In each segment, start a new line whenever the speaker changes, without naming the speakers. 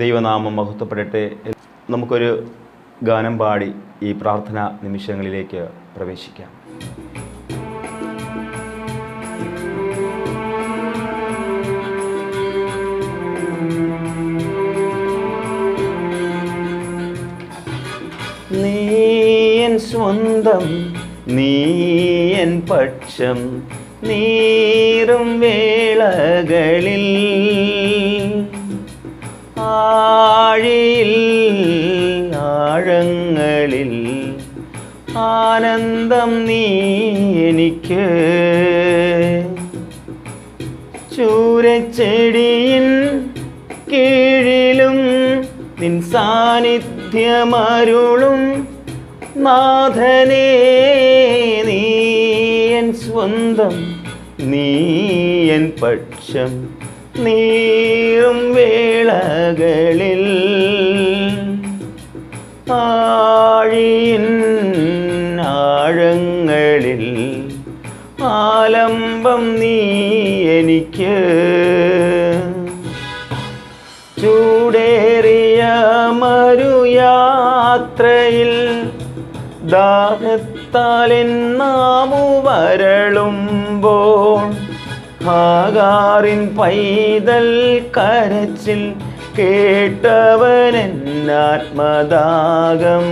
ദൈവനാമം മഹത്വപ്പെടട്ടെ നമുക്കൊരു ഗാനം പാടി ഈ പ്രാർത്ഥന നിമിഷങ്ങളിലേക്ക് പ്രവേശിക്കാം. നീയൻ സ്വന്തം നീയൻ പക്ഷം നീറും വേളകളിൽ ആഴിയിൽ ആഴങ്ങളിൽ ആനന്ദം നീ എനിക്ക്. ചൂരച്ചെടിയിൻ കീഴിലും നിൻ സാന്നിധ്യമരുളും നാഥനേ നീയൻ സ്വന്തം നീയൻ പക്ഷം. നീറും വേളകളിൽ ആഴിയിൻ ആഴങ്ങളിൽ ആലംബം നീ എനിക്ക് ചൂടേറിയ മരുയാത്രയിൽ ദാഹത്താലിൻ നാമു വരളുമ്പോൾ ഹാഗാറിൻ പൈതൽ കരച്ചിൽ കേട്ടവൻ ആത്മദാഗം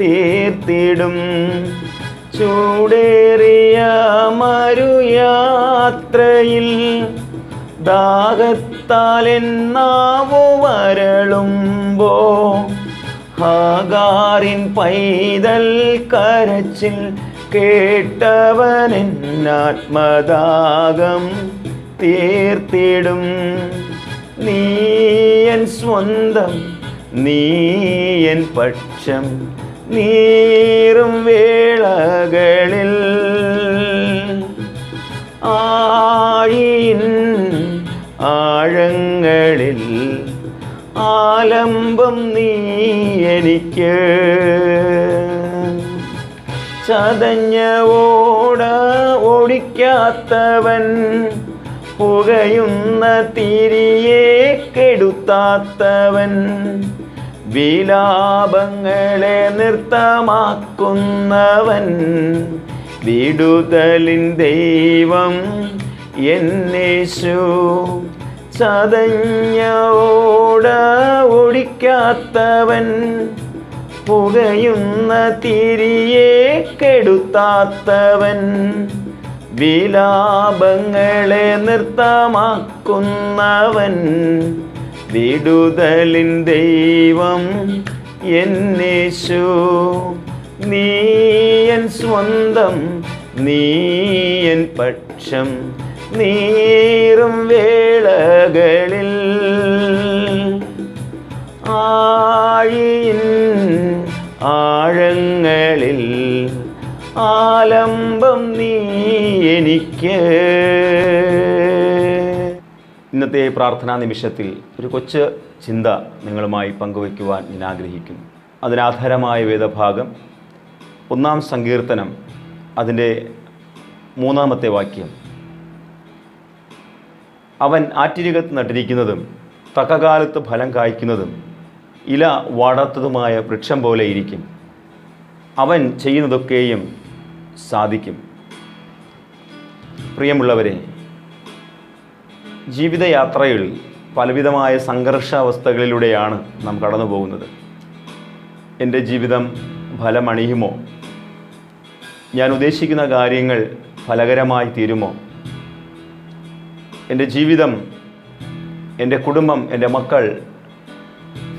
തീർത്തിടും. ചൂടേറിയ മരുയാത്രയിൽ ദാഹത്താൽ എന്നാവു വരളുമ്പോ ഹാഗാറിൻ പൈതൽ കരച്ചിൽ കേട്ടവൻ ആത്മദാഗം തീർത്തിടും നീയൻ സ്വന്തം നീയൻ പക്ഷം നീറും വേളകളിൽ ആഴിൻ ചതഞ്ഞ ഓട ഓടിക്കാത്തവൻ പുകയുന്ന തിരിയെ കെടുത്താത്തവൻ വിലാപങ്ങളെ നൃത്തമാക്കുന്നവൻ വിടുതലിൻ ദൈവം എന്നേശു. ചതഞ്ഞ ഓട ഓടിക്കാത്തവൻ പുകയുന്ന തിരിയെ കെടുത്താത്തവൻ. വിലാപങ്ങളെ നൃത്തമാക്കുന്നവൻ. വിടുതലിൻ ദൈവം എന്നേശു. നീയൻ സ്വന്തം നീയൻ പക്ഷം. നീറും വേളകളിൽ ഇന്നത്തെ പ്രാർത്ഥനാ നിമിഷത്തിൽ ഒരു കൊച്ച് ചിന്ത നിങ്ങളുമായി പങ്കുവയ്ക്കുവാൻ ഞാൻ ആഗ്രഹിക്കുന്നു. അതിനാധാരമായ വേദഭാഗം ഒന്നാം സങ്കീർത്തനം അതിന്റെ മൂന്നാമത്തെ വാക്യം. അവൻ ആറ്റിരികത്ത് നട്ടിരിക്കുന്നതും തക്കകാലത്ത് ഫലം കായ്ക്കുന്നതും ഇല വാടാത്തതുമായ വൃക്ഷം പോലെ ഇരിക്കും. അവൻ ചെയ്യുന്നതൊക്കെയും സാധിക്കും. പ്രിയമുള്ളവരെ ജീവിതയാത്രയിൽ പലവിധമായ സംഘർഷാവസ്ഥകളിലൂടെയാണ് നാം കടന്നു പോകുന്നത് എന്റെ ജീവിതം ഫലമണിയുമോ? ഞാൻ ഉദ്ദേശിക്കുന്ന കാര്യങ്ങൾ ഫലകരമായി തീരുമോ? എന്റെ ജീവിതം എന്റെ കുടുംബം എന്റെ മക്കൾ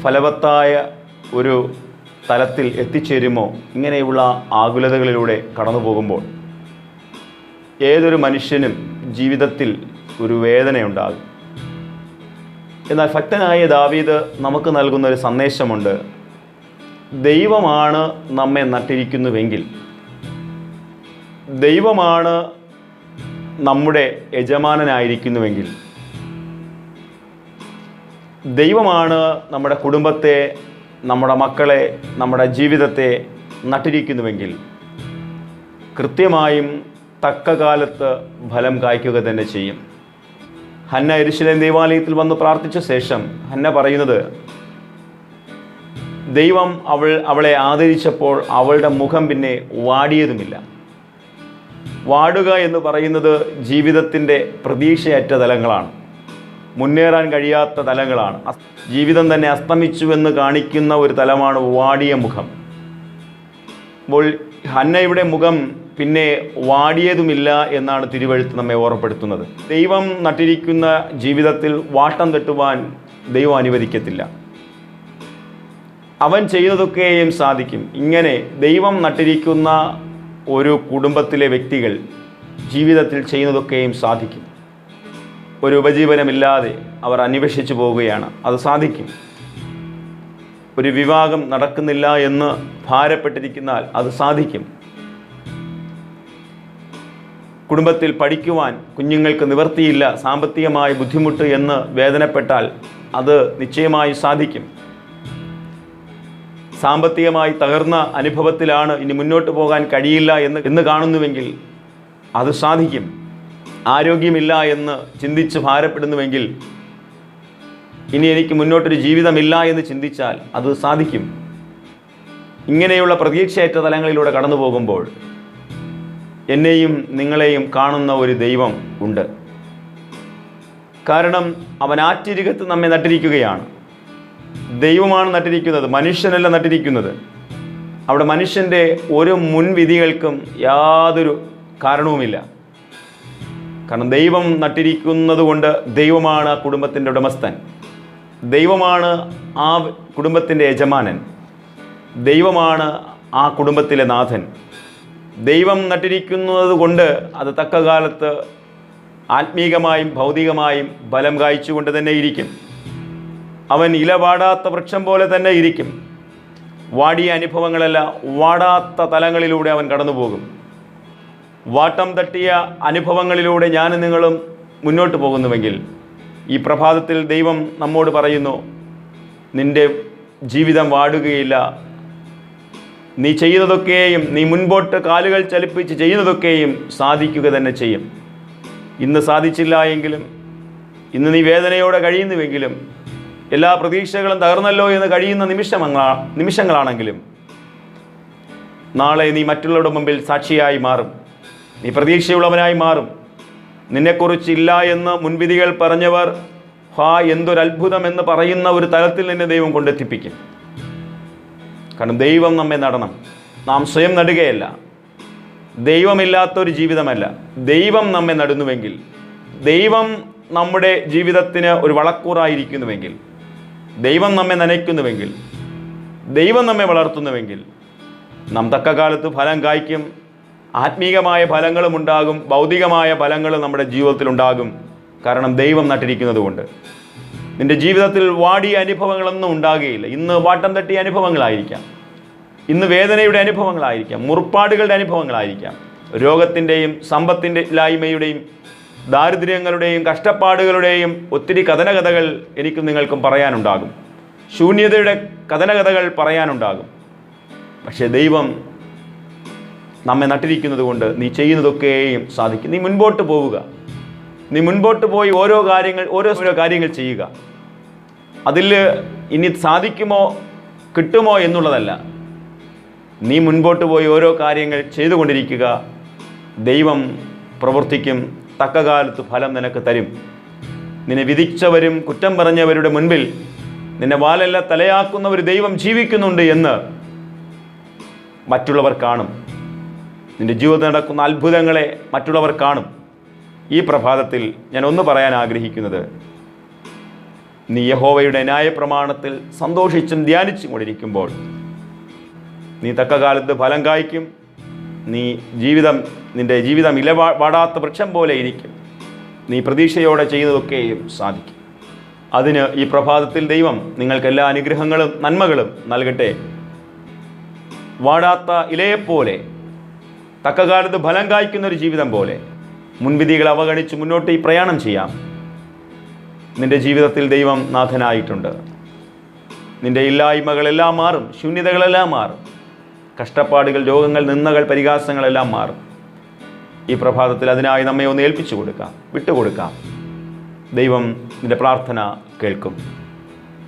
ഫലവത്തായ ഒരു തലത്തിൽ എത്തിച്ചേരുമോ? ഇങ്ങനെയുള്ള ആകുലതകളിലൂടെ കടന്നു പോകുമ്പോൾ ഏതൊരു മനുഷ്യനും ജീവിതത്തിൽ ഒരു വേദനയുണ്ടാകും. എന്നാൽ ഭക്തനായ ദാവീദ് നമുക്ക് നൽകുന്ന ഒരു സന്ദേശമുണ്ട്. ദൈവമാണ് നമ്മെ നട്ടിരിക്കുന്നുവെങ്കിൽ ദൈവമാണ് നമ്മുടെ യജമാനനായിരിക്കുന്നുവെങ്കിൽ ദൈവമാണ് നമ്മുടെ കുടുംബത്തെ നമ്മുടെ മക്കളെ നമ്മുടെ ജീവിതത്തെ നട്ടിരിക്കുന്നുവെങ്കിൽ കൃത്യമായും തക്ക കാലത്ത് ഫലം കായ്ക്കുക തന്നെ ചെയ്യും. ഹന്ന എരിശിലേം ദേവാലയത്തിൽ വന്ന് പ്രാർത്ഥിച്ച ശേഷം ഹന്ന പറയുന്നത് ദൈവം അവൾ അവളെ ആദരിച്ചപ്പോൾ അവളുടെ മുഖം പിന്നെ വാടിയതുമില്ല. വാടുക എന്ന് പറയുന്നത് ജീവിതത്തിന്റെ പ്രതീക്ഷയറ്റ തലങ്ങളാണ്. മുന്നേറാൻ കഴിയാത്ത തലങ്ങളാണ്. ജീവിതം തന്നെ അസ്തമിച്ചുവെന്ന് കാണിക്കുന്ന ഒരു തലമാണ് വാടിയ മുഖം. അപ്പോൾ ഹന്നയുടെ മുഖം പിന്നെ വാടിയതുമില്ല എന്നാണ് തിരുവഴുത്ത് നമ്മെ ഓർമ്മപ്പെടുത്തുന്നത്. ദൈവം നട്ടിരിക്കുന്ന ജീവിതത്തിൽ വാട്ടം തട്ടുവാൻ ദൈവം അനുവദിക്കത്തില്ല. അവൻ ചെയ്യുന്നതൊക്കെയും സാധിക്കും. ഇങ്ങനെ ദൈവം നട്ടിരിക്കുന്ന ഒരു കുടുംബത്തിലെ വ്യക്തികൾ ജീവിതത്തിൽ ചെയ്യുന്നതൊക്കെയും സാധിക്കും. ഒരു ഉപജീവനമില്ലാതെ അവർ അന്വേഷിച്ചു പോവുകയാണ്. അത് സാധിക്കും. ഒരു വിവാഹം നടക്കുന്നില്ല എന്ന് ഭാരപ്പെട്ടിരിക്കുന്നാൽ അത് സാധിക്കും. കുടുംബത്തിൽ പഠിക്കുവാൻ കുഞ്ഞുങ്ങൾക്ക് നിവർത്തിയില്ല സാമ്പത്തികമായ ബുദ്ധിമുട്ട് എന്ന് വേദനപ്പെട്ടാൽ അത് നിശ്ചയമായി സാധിക്കും. സാമ്പത്തികമായി തകർന്ന അനുഭവത്തിലാണ് ഇനി മുന്നോട്ട് പോകാൻ കഴിയില്ല എന്ന് എന്ന് കാണുന്നുവെങ്കിൽ അത് സാധിക്കും. ആരോഗ്യമില്ല എന്ന് ചിന്തിച്ച് ഭാരപ്പെടുന്നുവെങ്കിൽ ഇനി എനിക്ക് മുന്നോട്ടൊരു ജീവിതമില്ല എന്ന് ചിന്തിച്ചാൽ അത് സാധിക്കും. ഇങ്ങനെയുള്ള പ്രതീക്ഷയറ്റ തലങ്ങളിലൂടെ കടന്നു പോകുമ്പോൾ എന്നെയും നിങ്ങളെയും കാണുന്ന ഒരു ദൈവം ഉണ്ട്. കാരണം അവൻ ആറ്റിരികത്ത് നമ്മെ നട്ടിരിക്കുകയാണ്. ദൈവമാണ് നട്ടിരിക്കുന്നത് മനുഷ്യനല്ല നട്ടിരിക്കുന്നത്. അവിടെ മനുഷ്യന്റെ ഒരു മുൻവിധികൾക്കും യാതൊരു കാരണവുമില്ല. കാരണം ദൈവം നട്ടിരിക്കുന്നത് കൊണ്ട് ദൈവമാണ് ആ കുടുംബത്തിന്റെ ഉടമസ്ഥൻ. ദൈവമാണ് ആ കുടുംബത്തിന്റെ യജമാനൻ. ദൈവമാണ് ആ കുടുംബത്തിലെ നാഥൻ. ദൈവം നട്ടിരിക്കുന്നത് കൊണ്ട് അത് തക്ക കാലത്ത് ആത്മീകമായും ഭൗതികമായും ബലം കായ്ച്ചുകൊണ്ട് തന്നെ ഇരിക്കും. അവൻ ഇല വാടാത്ത വൃക്ഷം പോലെ തന്നെ ഇരിക്കും. വാടിയ അനുഭവങ്ങളല്ല വാടാത്ത തലങ്ങളിലൂടെ അവൻ കടന്നുപോകും. വാട്ടം തട്ടിയ അനുഭവങ്ങളിലൂടെ ഞാനും നിങ്ങളും മുന്നോട്ട് പോകുന്നുവെങ്കിൽ ഈ പ്രഭാതത്തിൽ ദൈവം നമ്മോട് പറയുന്നു നിന്റെ ജീവിതം വാടുകയില്ല. നീ ചെയ്യുന്നതൊക്കെയും നീ മുൻപോട്ട് കാലുകൾ ചലിപ്പിച്ച് ചെയ്യുന്നതൊക്കെയും സാധിക്കുക തന്നെ ചെയ്യും. ഇന്ന് സാധിച്ചില്ല എങ്കിലും ഇന്ന് നീ വേദനയോടെ കഴിയുന്നുവെങ്കിലും എല്ലാ പ്രതീക്ഷകളും തകർന്നല്ലോ എന്ന് കഴിയുന്ന നിമിഷമങ്ങളാ നിമിഷങ്ങളാണെങ്കിലും നാളെ നീ മറ്റുള്ളവരുടെ മുമ്പിൽ സാക്ഷിയായി മാറും. നീ പ്രതീക്ഷയുള്ളവനായി മാറും. നിന്നെക്കുറിച്ചില്ല എന്ന് മുൻവിധികൾ പറഞ്ഞവർ ഹാ എന്തൊരത്ഭുതം എന്ന് പറയുന്ന ഒരു തലത്തിൽ നിന്നെ ദൈവം കൊണ്ടെത്തിപ്പിക്കും. കാരണം ദൈവം നമ്മെ നടണം. നാം സ്വയം നടുകയല്ല. ദൈവമില്ലാത്തൊരു ജീവിതമല്ല. ദൈവം നമ്മെ നടുന്നുവെങ്കിൽ ദൈവം നമ്മുടെ ജീവിതത്തിന് ഒരു വളക്കൂറായിരിക്കുന്നുവെങ്കിൽ ദൈവം നമ്മെ നനയ്ക്കുന്നുവെങ്കിൽ ദൈവം നമ്മെ വളർത്തുന്നുവെങ്കിൽ നാം തക്ക കാലത്ത് ഫലം കായ്ക്കും. ആത്മീകമായ ഫലങ്ങളും ഉണ്ടാകും ഭൗതികമായ ഫലങ്ങളും നമ്മുടെ ജീവിതത്തിൽ ഉണ്ടാകും. കാരണം ദൈവം നട്ടിരിക്കുന്നത് കൊണ്ട്. നിന്റെ ജീവിതത്തിൽ വാടിയ അനുഭവങ്ങളൊന്നും ഉണ്ടാകുകയില്ല. ഇന്ന് വാട്ടം തട്ടിയ അനുഭവങ്ങളായിരിക്കാം. ഇന്ന് വേദനയുടെ അനുഭവങ്ങളായിരിക്കാം. മുറിപ്പാടുകളുടെ അനുഭവങ്ങളായിരിക്കാം. രോഗത്തിന്റെയും സമ്പത്തിന്റെ ഇല്ലായ്മയുടെയും ദാരിദ്ര്യങ്ങളുടെയും കഷ്ടപ്പാടുകളുടെയും ഒത്തിരി കഥനകഥകൾ എനിക്കും നിങ്ങൾക്കും പറയാനുണ്ടാകും. ശൂന്യതയുടെ കഥനകഥകൾ പറയാനുണ്ടാകും. പക്ഷേ ദൈവം നമ്മെ നട്ടിരിക്കുന്നത് കൊണ്ട് നീ ചെയ്യുന്നതൊക്കെയും സാധിക്കും. നീ മുൻപോട്ട് പോവുക. നീ മുൻപോട്ട് പോയി ഓരോ കാര്യങ്ങൾ ഓരോ ഓരോ കാര്യങ്ങൾ ചെയ്യുക. അതിൽ ഇനി സാധിക്കുമോ കിട്ടുമോ എന്നുള്ളതല്ല. നീ മുൻപോട്ട് പോയി ഓരോ കാര്യങ്ങൾ ചെയ്തുകൊണ്ടിരിക്കുക. ദൈവം പ്രവർത്തിക്കും. തക്ക കാലത്ത് ഫലം നിനക്ക് തരും. നിന്നെ വിധിച്ചവരും കുറ്റം പറഞ്ഞവരുടെ മുൻപിൽ നിന്നെ വാലല്ല തലയാക്കുന്ന ഒരു ദൈവം ജീവിക്കുന്നുണ്ട് എന്ന് മറ്റുള്ളവർ കാണും. നിന്റെ ജീവിതത്തിൽ നടക്കുന്ന അത്ഭുതങ്ങളെ മറ്റുള്ളവർ കാണും. ഈ പ്രഭാതത്തിൽ ഞാൻ ഒന്ന് പറയാൻ ആഗ്രഹിക്കുന്നത് നീ യഹോവയുടെ ന്യായ പ്രമാണത്തിൽ സന്തോഷിച്ചും ധ്യാനിച്ചും കൊണ്ടിരിക്കുമ്പോൾ നീ തക്ക കാലത്ത് ഫലം കായ്ക്കും. നീ ജീവിതം നിന്റെ ജീവിതം ഇലവാ വാടാത്ത വൃക്ഷം പോലെ ഇരിക്കും. നീ പ്രതീക്ഷയോടെ ചെയ്യുന്നതൊക്കെയും സാധിക്കും. അതിന് ഈ പ്രഭാതത്തിൽ ദൈവം നിങ്ങൾക്ക് എല്ലാ അനുഗ്രഹങ്ങളും നന്മകളും നൽകട്ടെ. വാടാത്ത ഇലയെപ്പോലെ തക്കകാലത്ത് ഫലം കായ്ക്കുന്ന ഒരു ജീവിതം പോലെ. മുൻവിധികൾ അവഗണിച്ച് മുന്നോട്ട് ഈ പ്രയാണം ചെയ്യാം. നിന്റെ ജീവിതത്തിൽ ദൈവം നാഥനായിട്ടുണ്ട്. നിന്റെ ഇല്ലായ്മകളെല്ലാം മാറും ശൂന്യതകളെല്ലാം മാറും. കഷ്ടപ്പാടുകൾ രോഗങ്ങൾ നിന്നകൾ പരിഹാസങ്ങളെല്ലാം മാറും. ഈ പ്രഭാതത്തിൽ അതിനായി നമ്മെ ഒന്ന് ഏൽപ്പിച്ചു കൊടുക്കാം വിട്ടുകൊടുക്കാം. ദൈവം നിന്റെ പ്രാർത്ഥന കേൾക്കും.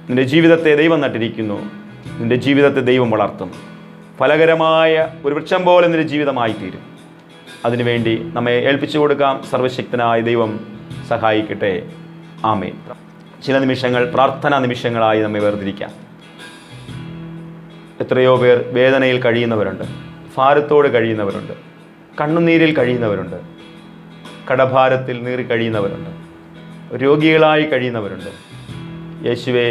നിന്റെ ജീവിതത്തെ ദൈവം നട്ടിരിക്കുന്നു. നിന്റെ ജീവിതത്തെ ദൈവം വളർത്തും. ഫലകരമായ ഒരു വൃക്ഷം പോലെ നിന്റെ ജീവിതമായി തീരും അതിനുവേണ്ടി നമ്മെ ഏൽപ്പിച്ചു കൊടുക്കാം സർവശക്തനായ ദൈവം സഹായിക്കട്ടെ. ആമേ ചില നിമിഷങ്ങൾ പ്രാർത്ഥനാ നിമിഷങ്ങളായി നമ്മെ വേർതിരിക്കാം. എത്രയോ പേർ വേദനയിൽ കഴിയുന്നവരുണ്ട് ഭാരത്തോട് കഴിയുന്നവരുണ്ട് കണ്ണുനീരിൽ കഴിയുന്നവരുണ്ട് കടഭാരത്തിൽ നീറി കഴിയുന്നവരുണ്ട് രോഗികളായി കഴിയുന്നവരുണ്ട്. യേശുവെ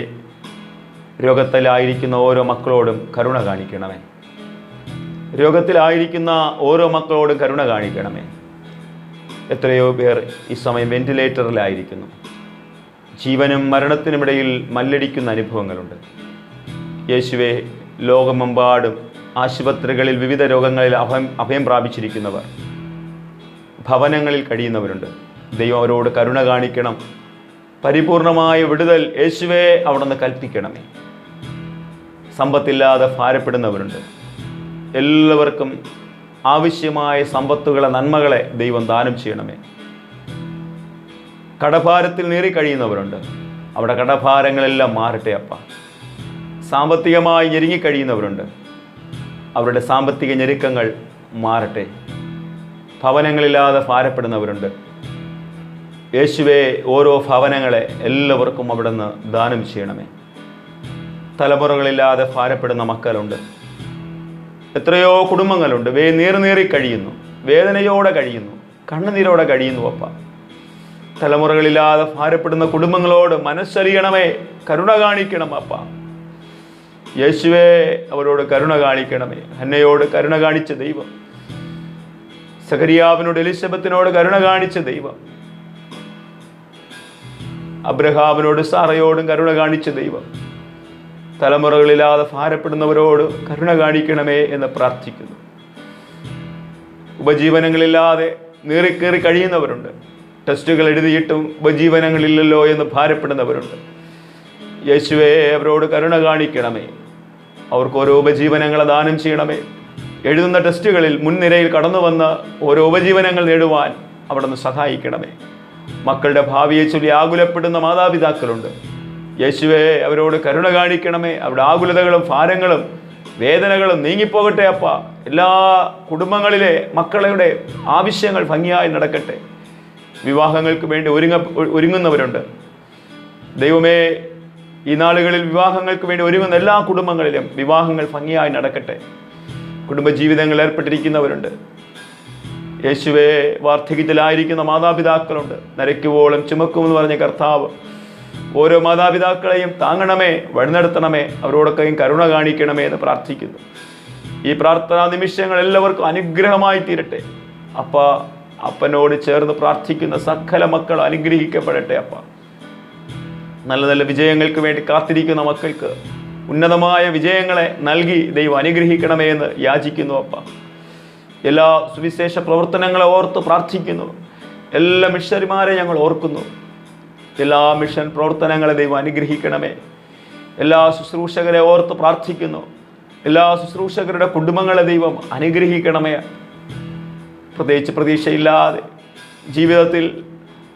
രോഗത്തിലായിരിക്കുന്ന ഓരോ മക്കളോടും കരുണ കാണിക്കണമേ. രോഗത്തിലായിരിക്കുന്ന ഓരോ മക്കളോടും കരുണ കാണിക്കണമേ. എത്രയോ പേർ ഈ സമയം വെന്റിലേറ്ററിലായിരിക്കുന്നു. ജീവനും മരണത്തിനുമിടയിൽ മല്ലടിക്കുന്ന അനുഭവങ്ങളുണ്ട്. യേശുവെ ലോകമെമ്പാടും ആശുപത്രികളിൽ വിവിധ രോഗങ്ങളിൽ അഭയം അഭയം പ്രാപിച്ചിരിക്കുന്നവർ. ഭവനങ്ങളിൽ കഴിയുന്നവരുണ്ട്. ദൈവം അവരോട് കരുണ കാണിക്കണം. പരിപൂർണമായ വിടുതൽ യേശുവെ അവിടെ നിന്ന് കൽപ്പിക്കണമേ. സമ്പത്തില്ലാതെ ഭാരപ്പെടുന്നവരുണ്ട്. എല്ലാവർക്കും ആവശ്യമായ സമ്പത്തുകളെ നന്മകളെ ദൈവം ദാനം ചെയ്യണമേ. കടഭാരത്തിൽ നേറി കഴിയുന്നവരുണ്ട്. അവിടെ കടഭാരങ്ങളെല്ലാം മാറട്ടെ അപ്പ. സാമ്പത്തികമായി ഞെരുങ്ങിക്കഴിയുന്നവരുണ്ട് അവരുടെ സാമ്പത്തിക ഞെരുക്കങ്ങൾ മാറട്ടെ. ഭവനങ്ങളില്ലാതെ ഭാരപ്പെടുന്നവരുണ്ട്. യേശുവെ ഓരോ ഭവനങ്ങളെ എല്ലാവർക്കും അവിടുന്ന് ദാനം ചെയ്യണമേ. തലമുറകളില്ലാതെ ഭാരപ്പെടുന്ന മക്കളുണ്ട്. എത്രയോ കുടുംബങ്ങളുണ്ട്. വേ നീറി കഴിയുന്നു. വേദനയോടെ കഴിയുന്നു. കണ്ണുനീരോടെ കഴിയുന്നു അപ്പ. തലമുറകളില്ലാതെ ഭാരപ്പെടുന്ന കുടുംബങ്ങളോട് മനസ്സറിയണമേ കരുണ കാണിക്കണം അപ്പ. യേശുവേ അവരോട് കരുണ കാണിക്കണമേ. ഹന്നയോട് കരുണ കാണിച്ച ദൈവം. സഖരിയാവിനോട് എലിസബത്തിനോട് കരുണ കാണിച്ച ദൈവം. അബ്രഹാമിനോട് സാറയോടും കരുണ കാണിച്ച ദൈവം. തലമുറകളില്ലാതെ ഭാരപ്പെടുന്നവരോട് കരുണ കാണിക്കണമേ എന്ന് പ്രാർത്ഥിക്കുന്നു. ഉപജീവനങ്ങളില്ലാതെ നീറിക്കേറി കഴിയുന്നവരുണ്ട്. ടെസ്റ്റുകൾ എഴുതിയിട്ടും ഉപജീവനങ്ങളില്ലല്ലോ എന്ന് ഭാരപ്പെടുന്നവരുണ്ട്. യേശുവേ അവരോട് കരുണ കാണിക്കണമേ. അവർക്ക് ഓരോ ഉപജീവനങ്ങളെ ദാനം ചെയ്യണമേ. എഴുതുന്ന ടെസ്റ്റുകളിൽ മുൻനിരയിൽ കടന്നു വന്ന് ഓരോ ഉപജീവനങ്ങൾ നേടുവാൻ അവിടെ നിന്ന് സഹായിക്കണമേ. മക്കളുടെ ഭാവിയെ ചൊല്ലി ആകുലപ്പെടുന്ന മാതാപിതാക്കളുണ്ട്. യേശുവെ അവരോട് കരുണ കാണിക്കണമേ. അവരുടെ ആകുലതകളും ഭാരങ്ങളും വേദനകളും നീങ്ങിപ്പോകട്ടെ അപ്പ. എല്ലാ കുടുംബങ്ങളിലെ മക്കളുടെ ആവശ്യങ്ങൾ ഭംഗിയായി നടക്കട്ടെ. വിവാഹങ്ങൾക്ക് വേണ്ടി ഒരുങ്ങ ഒരുങ്ങുന്നവരുണ്ട്. ദൈവമേ ഈ നാളുകളിൽ വിവാഹങ്ങൾക്ക് വേണ്ടി ഒരുങ്ങുന്ന എല്ലാ കുടുംബങ്ങളിലും വിവാഹങ്ങൾ ഭംഗിയായി നടക്കട്ടെ. കുടുംബജീവിതങ്ങളിൽ ഏർപ്പെട്ടിരിക്കുന്നവരുണ്ട്. യേശുവെ വാർദ്ധക്യത്തിലായിരിക്കുന്ന മാതാപിതാക്കളുണ്ട്. നരയ്ക്കുവോളം ചുമക്കുമെന്ന് പറഞ്ഞ കർത്താവ് ഓരോ മാതാപിതാക്കളെയും താങ്ങണമേ വഴിനടത്തണമേ അവരോടൊക്കെയും കരുണ കാണിക്കണമേ എന്ന് പ്രാർത്ഥിക്കുന്നു. ഈ പ്രാർത്ഥനാ നിമിഷങ്ങൾ എല്ലാവർക്കും അനുഗ്രഹമായി തീരട്ടെ. അപ്പ അപ്പനോട് ചേർന്ന് പ്രാർത്ഥിക്കുന്ന സകല മക്കൾ അനുഗ്രഹിക്കപ്പെടട്ടെ അപ്പ. നല്ല നല്ല വിജയങ്ങൾക്ക് വേണ്ടി കാത്തിരിക്കുന്ന മക്കൾക്ക് ഉന്നതമായ വിജയങ്ങളെ നൽകി ദൈവം അനുഗ്രഹിക്കണമേ എന്ന് യാചിക്കുന്നു അപ്പ. എല്ലാ സുവിശേഷ പ്രവർത്തനങ്ങളെ ഓർത്ത് പ്രാർത്ഥിക്കുന്നു. എല്ലാ മിഷന്മാരെ ഞങ്ങൾ ഓർക്കുന്നു. എല്ലാ മിഷൻ പ്രവർത്തനങ്ങളെ ദൈവം അനുഗ്രഹിക്കണമേ. എല്ലാ ശുശ്രൂഷകരെ ഓർത്ത് പ്രാർത്ഥിക്കുന്നു. എല്ലാ ശുശ്രൂഷകരുടെ കുടുംബങ്ങളെ ദൈവം അനുഗ്രഹിക്കണമേ. പ്രത്യേകിച്ച് പ്രതീക്ഷയില്ലാതെ ജീവിതത്തിൽ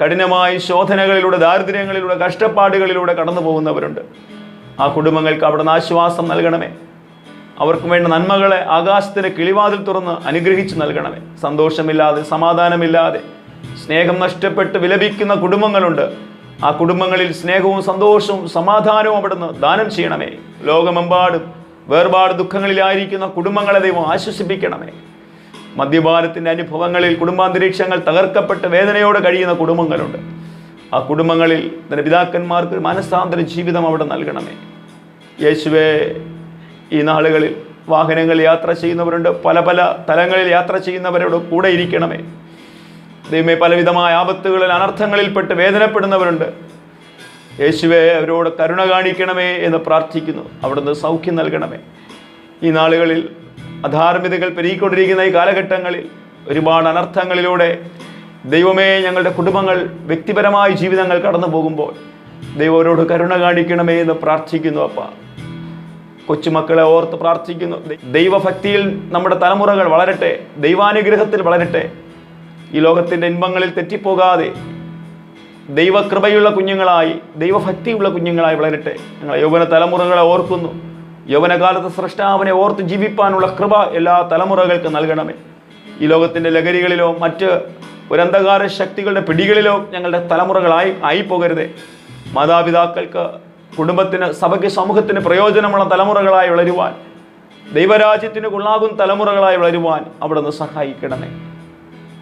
കഠിനമായ ശോധനകളിലൂടെ ദാരിദ്ര്യങ്ങളിലൂടെ കഷ്ടപ്പാടുകളിലൂടെ കടന്നു പോകുന്നവരുണ്ട്. ആ കുടുംബങ്ങൾക്ക് അവിടെ നിന്ന് ആശ്വാസം നൽകണമേ. അവർക്ക് വേണ്ട നന്മകളെ ആകാശത്തിന് കിളിവാതിൽ തുറന്ന് അനുഗ്രഹിച്ചു നൽകണമേ. സന്തോഷമില്ലാതെ സമാധാനമില്ലാതെ സ്നേഹം നഷ്ടപ്പെട്ട് വിലപിക്കുന്ന കുടുംബങ്ങളുണ്ട്. ആ കുടുംബങ്ങളിൽ സ്നേഹവും സന്തോഷവും സമാധാനവും അവിടുന്ന് ദാനം ചെയ്യണമേ. ലോകമെമ്പാടും വേർപാട് ദുഃഖങ്ങളിലായിരിക്കുന്ന കുടുംബങ്ങളെ ദൈവം ആശ്വസിപ്പിക്കണമേ. മദ്യപാനത്തിന്റെ അനുഭവങ്ങളിൽ കുടുംബാന്തരീക്ഷങ്ങൾ തകർക്കപ്പെട്ട് വേദനയോടെ കഴിയുന്ന കുടുംബങ്ങളുണ്ട്. ആ കുടുംബങ്ങളിൽ തന്റെ പിതാക്കന്മാർക്ക് മനസ്സാന്തര ജീവിതം അവിടെ നൽകണമേ. യേശുവെ ഈ നാളുകളിൽ വാഹനങ്ങളിൽ യാത്ര ചെയ്യുന്നവരുണ്ട്. പല പല തലങ്ങളിൽ യാത്ര ചെയ്യുന്നവരോട് കൂടെ ഇരിക്കണമേ. ദൈവമേ പലവിധമായ ആപത്തുകളിൽ അനർത്ഥങ്ങളിൽപ്പെട്ട് വേദനപ്പെടുന്നവരുണ്ട്. യേശുവെ അവരോട് കരുണ കാണിക്കണമേ എന്ന് പ്രാർത്ഥിക്കുന്നു. അവിടുന്ന് സൗഖ്യം നൽകണമേ. ഈ നാളുകളിൽ അധാർമികതകൾ പെരുകിക്കൊണ്ടിരിക്കുന്ന ഈ കാലഘട്ടങ്ങളിൽ ഒരുപാട് അനർത്ഥങ്ങളിലൂടെ ദൈവമേ ഞങ്ങളുടെ കുടുംബങ്ങൾ വ്യക്തിപരമായ ജീവിതങ്ങൾ കടന്നു പോകുമ്പോൾ ദൈവരോട് കരുണ കാണിക്കണമേ എന്ന് പ്രാർത്ഥിക്കുന്നു അപ്പ. കൊച്ചുമക്കളെ ഓർത്ത് പ്രാർത്ഥിക്കുന്നു. ദൈവഭക്തിയിൽ നമ്മുടെ തലമുറകൾ വളരട്ടെ ദൈവാനുഗ്രഹത്തിൽ വളരട്ടെ. ഈ ലോകത്തിന്റെ ഇൻപങ്ങളിൽ തെറ്റിപ്പോകാതെ ദൈവകൃപയുള്ള കുഞ്ഞുങ്ങളായി ദൈവഭക്തിയുള്ള കുഞ്ഞുങ്ങളായി വളരട്ടെ. ഞങ്ങൾ യൗവന തലമുറകളെ ഓർക്കുന്നു. യൗവനകാലത്ത് സൃഷ്ടാവിനെ ഓർത്ത് ജീവിപ്പാനുള്ള കൃപ എല്ലാ തലമുറകൾക്കും നൽകണമേ. ഈ ലോകത്തിന്റെ ലഹരികളിലോ മറ്റ് ഒരു അന്ധകാര ശക്തികളുടെ പിടികളിലോ ഞങ്ങളുടെ തലമുറകളായി ആയി മാതാപിതാക്കൾക്ക് കുടുംബത്തിന് സഭയ്ക്ക് സമൂഹത്തിന് പ്രയോജനമുള്ള തലമുറകളായി വളരുവാൻ ദൈവരാജ്യത്തിന് കൊള്ളാകും തലമുറകളായി വളരുവാൻ അവിടുന്ന് സഹായിക്കണമേ.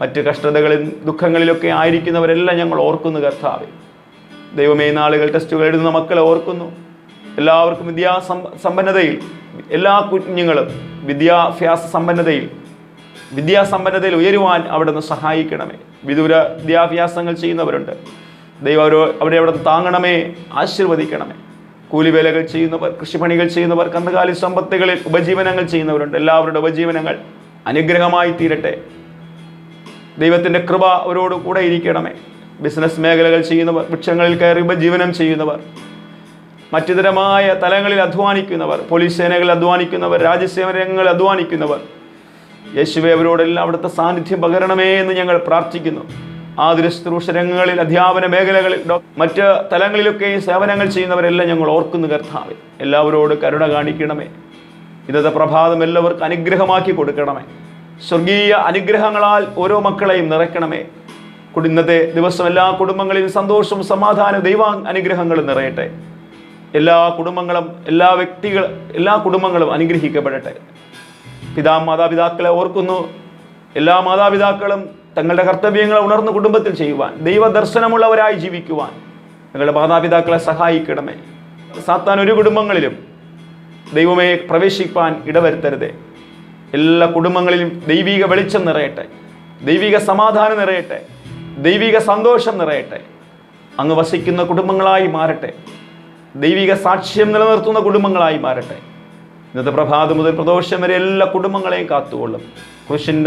മറ്റ് കഷ്ടതകളിൽ ദുഃഖങ്ങളിലൊക്കെ ആയിരിക്കുന്നവരെല്ലാം ഞങ്ങൾ ഓർക്കുന്നു കർത്താവെ. ദൈവമേ നാളുകൾ ടെസ്റ്റുകൾ എഴുതുന്ന മക്കളെ ഓർക്കുന്നു. എല്ലാവർക്കും വിദ്യാസം സമ്പന്നതയിൽ എല്ലാ കുഞ്ഞുങ്ങളും വിദ്യാഭ്യാസ സമ്പന്നതയിൽ വിദ്യാസമ്പന്നതയിൽ ഉയരുവാൻ അവിടെ നിന്ന് സഹായിക്കണമേ. വിദൂര വിദ്യാഭ്യാസങ്ങൾ ചെയ്യുന്നവരുണ്ട്. ദൈവം അവരോ അവരെ അവിടെ താങ്ങണമേ ആശീർവദിക്കണമേ. കൂലിവേലകൾ ചെയ്യുന്നവർ കൃഷിപ്പണികൾ ചെയ്യുന്നവർ കന്നുകാലി സമ്പത്തുകളിൽ ഉപജീവനങ്ങൾ ചെയ്യുന്നവരുണ്ട്. എല്ലാവരുടെ ഉപജീവനങ്ങൾ അനുഗ്രഹമായി തീരട്ടെ. ദൈവത്തിന്റെ കൃപ അവരോട് കൂടെ ഇരിക്കണമേ. ബിസിനസ് മേഖലകൾ ചെയ്യുന്നവർ വൃക്ഷങ്ങളിൽ കയറി ഉപജീവനം ചെയ്യുന്നവർ മറ്റുതരമായ തലങ്ങളിൽ അധ്വാനിക്കുന്നവർ പോലീസ് സേനകളിൽ അധ്വാനിക്കുന്നവർ രാജ്യസേവന രംഗങ്ങളിൽ അധ്വാനിക്കുന്നവർ യേശുവെ അവരോടെല്ലാം അവിടുത്തെ സാന്നിധ്യം പകരണമേ എന്ന് ഞങ്ങൾ പ്രാർത്ഥിക്കുന്നു. ആതുര ശുശ്രൂഷ രംഗങ്ങളിൽ അധ്യാപന മേഖലകളിൽ മറ്റ് തലങ്ങളിലൊക്കെ സേവനങ്ങൾ ചെയ്യുന്നവരെല്ലാം ഞങ്ങൾ ഓർക്കുന്നു കർത്താവെ. എല്ലാവരോട് കരുണ കാണിക്കണമേ. ഇന്നത്തെ പ്രഭാതം എല്ലാവർക്കും അനുഗ്രഹമാക്കി കൊടുക്കണമേ. സ്വർഗീയ അനുഗ്രഹങ്ങളാൽ ഓരോ മക്കളെയും നിറയ്ക്കണമേ. ഇന്നത്തെ ദിവസം എല്ലാ കുടുംബങ്ങളിലും സന്തോഷവും സമാധാനവും ദൈവ അനുഗ്രഹങ്ങളും നിറയട്ടെ. എല്ലാ കുടുംബങ്ങളും എല്ലാ വ്യക്തികൾ എല്ലാ കുടുംബങ്ങളും അനുഗ്രഹിക്കപ്പെടട്ടെ. പിതാ മാതാപിതാക്കളെ ഓർക്കുന്നു. എല്ലാ മാതാപിതാക്കളും തങ്ങളുടെ കർത്തവ്യങ്ങളെ ഉണർന്ന് കുടുംബത്തിൽ ചെയ്യുവാൻ ദൈവദർശനമുള്ളവരായി ജീവിക്കുവാൻ ഞങ്ങളുടെ മാതാപിതാക്കളെ സഹായിക്കണമേ. സാത്താൻ ഒരു കുടുംബങ്ങളിലും ദൈവമേ പ്രവേശിപ്പാൻ ഇടവരുത്തരുതേ. എല്ലാ കുടുംബങ്ങളിലും ദൈവിക വെളിച്ചം നിറയട്ടെ. ദൈവിക സമാധാനം നിറയട്ടെ. ദൈവിക സന്തോഷം നിറയട്ടെ. അങ്ങ് വസിക്കുന്ന കുടുംബങ്ങളായി മാറട്ടെ. ദൈവിക സാക്ഷ്യം നിലനിർത്തുന്ന കുടുംബങ്ങളായി മാറട്ടെ. ഇന്നത്തെ പ്രഭാതം മുതൽ പ്രദോഷം വരെ എല്ലാ കുടുംബങ്ങളെയും കാത്തുകൊള്ളും. കൃഷിന്റെ